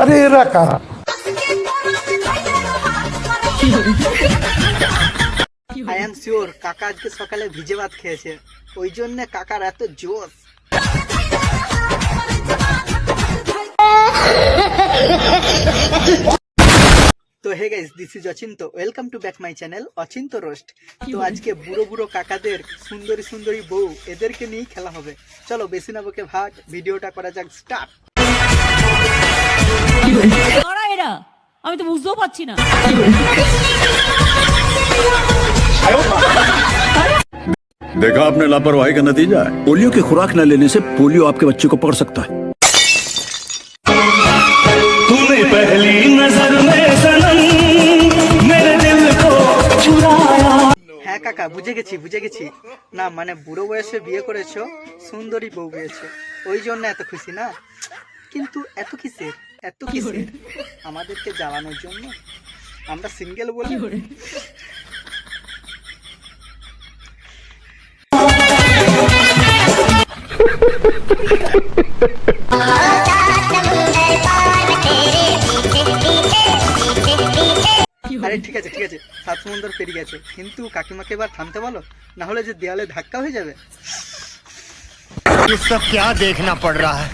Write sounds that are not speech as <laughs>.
আরে এরা কারা? আই এম শিওর কাকা আজকে সকালে ভিজে ভাত খেয়েছে। ওই জন্য কাকার এত জোশ। hey guys this is Achinta welcome to back my channel Achinta roast তো আজকে বুড়ো বুড়ো কাকাদের সুন্দরী সুন্দরী বউ এদেরকে নিয়েই খেলা হবে চলো বেশি না বকে ভাগ ভিডিওটা করা যাক স্টার্ট কারা এরা আমি তো বুঝতেও পারছি না देखा आपने लापरवाही का नतीजा है पोलियो की खुराक न लेने से पोलियो आपके बच्चे को पकड़ सकता है হ্যাঁ কাকা বুঝে গেছি বুঝে গেছি। না মানে বুড়ো বয়সে বিয়ে করেছ সুন্দরী বউ পেয়েছ ওই জন্য এত খুশি না? কিন্তু এত কিসের? এত কিসের? আমাদেরকে জ্বালানোর জন্য? আমরা সিঙ্গেল বলি? <laughs> আরে ঠিক আছে ঠিক আছে সাত সমুন্দর পেরিয়ে গেছে কিন্তু কাকিমাকে এবার থামতে বলো না হলে যে দেয়ালে ধাক্কা হয়ে যাবে ये सब क्या देखना पड़ रहा है